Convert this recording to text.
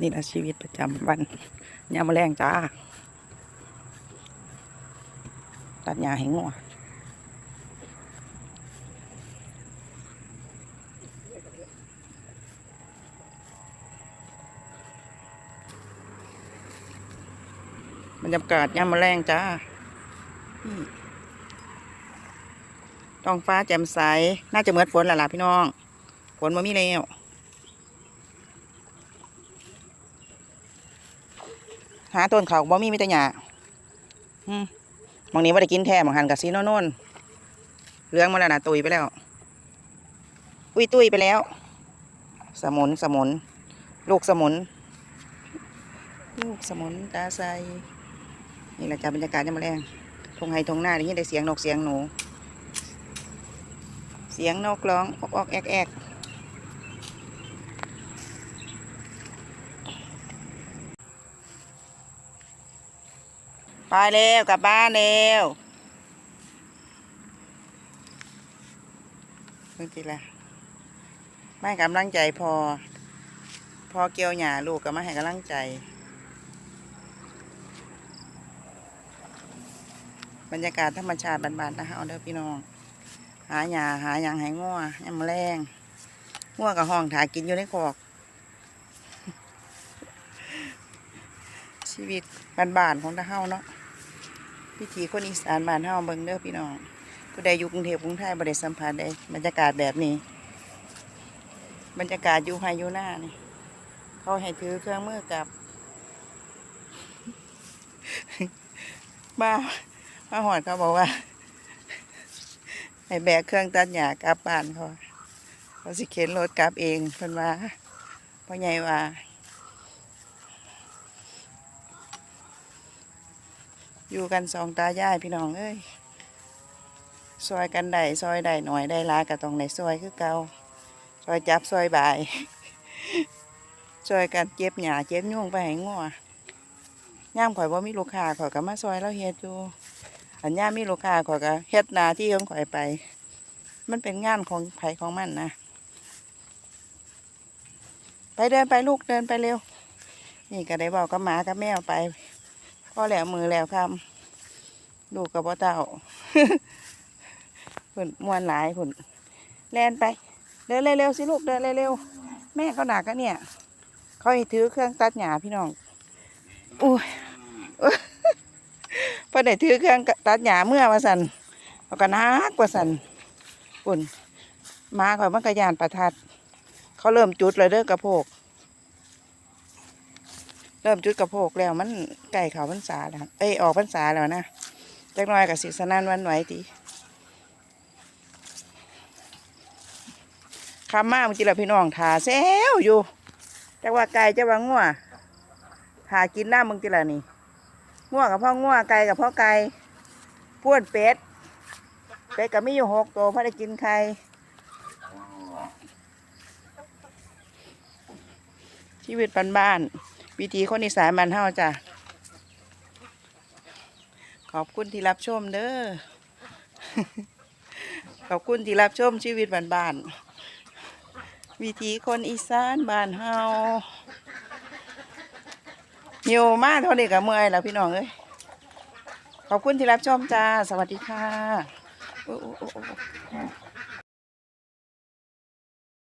นี่ละชีวิตประจำวันยามมะแรงจ้า ตัดหญ้าให้งัวบรรยากาศยามมะแรงจ้าท้องฟ้าแจ่มใส น่าจะเหมือนฝนแหละล่ะพี่น้อง ฝนมามีแล้ว หาต้นเขาบ่มีมีแต่หญ้าอืมบางนี้ว่าได้กินแท้บางหันกับซีโนโน่นเหลืองมาแล้วนะตุยไปแล้ว อุ้ยตุยไปแล้ว สมุนสมุน ลูกสมุน ลูกสมุนตาใสนี่แหละจ้าบรรยากาศยามมาแรงทงไฮทงหน้าได้ยินได้เสียงนกเสียงหนู เสียงนกร้องออกออกแอก อกไปเร็วกลับบ้านเร็วเมื่อกี้ละไม่กำลังใจพอ พอเกี่ยวหญ้าลูกก็มาให้กำลังใจ บรรยากาศธรรมชาติบานๆนะฮะเอาเด้อพี่น้อง หาหญ้าหาหยังให้งัวยามมอแรงงัวกับห้องถากินอยู่ในคอก ชีวิตบานๆของตาเฮาเนาะ พิธีคนอีสานบ้านเฮาเบิ่งเด้อพี่น้องผู้ใดอยู่กรุงเทพกรุงไทยบ่ได้สัมผัสได้บรรยากาศแบบนี้ บรรยากาศอยู่ไฮยูน้านี่เขาให้ถือเครื่องมือกลับมามาหอดเขาบอกว่าให้แบกเครื่องตัดหญ้ากลับบ้านเขาเขาสิเข็นรถกลับเองเพิ่นว่าพ่อใหญ่ว่า อยู่กันสองตายายพี่น้องเอ้ยซอยกันได้ซอยได้หน่อยได้ลายก็ต้องในซอยคือเก่าซอยจับซอยบ่ายซอยกันเจ็บหญ้าเจ็บยุ่งไปให้งัวย่ามข่อยว่ามีลูกค้าข่อยก็มาซอยแล้วเฮ็ดอยู่อันย่ามมีลูกค้าข่อยก็เฮ็ดนาที่ของข่อยไป มันเป็นงานของไผของมันนะไปเดินไปลูกเดินไปเร็ว นี่ก็ได้บอกกับหมากับแมวไป พ่อแล้วมือแล้วคำลูกกับพ่อเต่าผุนมวนหลายผุนแลนไป เดินเร็วๆสิลูกเดินเร็วๆแม่เขาหนักกันเนี่ยเขาให้ถือเครื่องตัดหญ้าพี่น้องอุ้ยพิ่นได้ถือเครื่องตัดหญ้าเมื่อมาสันเอาก็นักกว่าสันปุ่นมาข่อยมันกระยานประทัด เขาเริ่มจุดเลยเด้อกระโพก เริ่มจุดกระโพกแล้วมันใกล้เขาพรรษาแล้วเอ้ยออกพรรษาแล้วนะจักน่อยกับสิสนันวันไหวตีคำมาเมื่อกี้เราพี่น้องถาแซวอยู่จักว่าไก่จะว่างัวถากินหน้ำมึงจีละนี่งัวกับพ่องัวไก่กับพ่อไก่พ้วนเป็ดเป็ดก็มีอยู่หกตัวพ่อได้กินใครชีวิตบ้านๆ วิธีคนอีสานบ้านเฮาจ้ะขอบคุณที่รับชมเด้อขอบคุณที่รับชมชีวิตบ้านๆวิธีคนอีสานบ้านเฮาอยู่มาเท่านี้กับเมื่อยแล้วพี่น้องเอ้ยขอบคุณที่รับชมจ้า สวัสดีค่ะ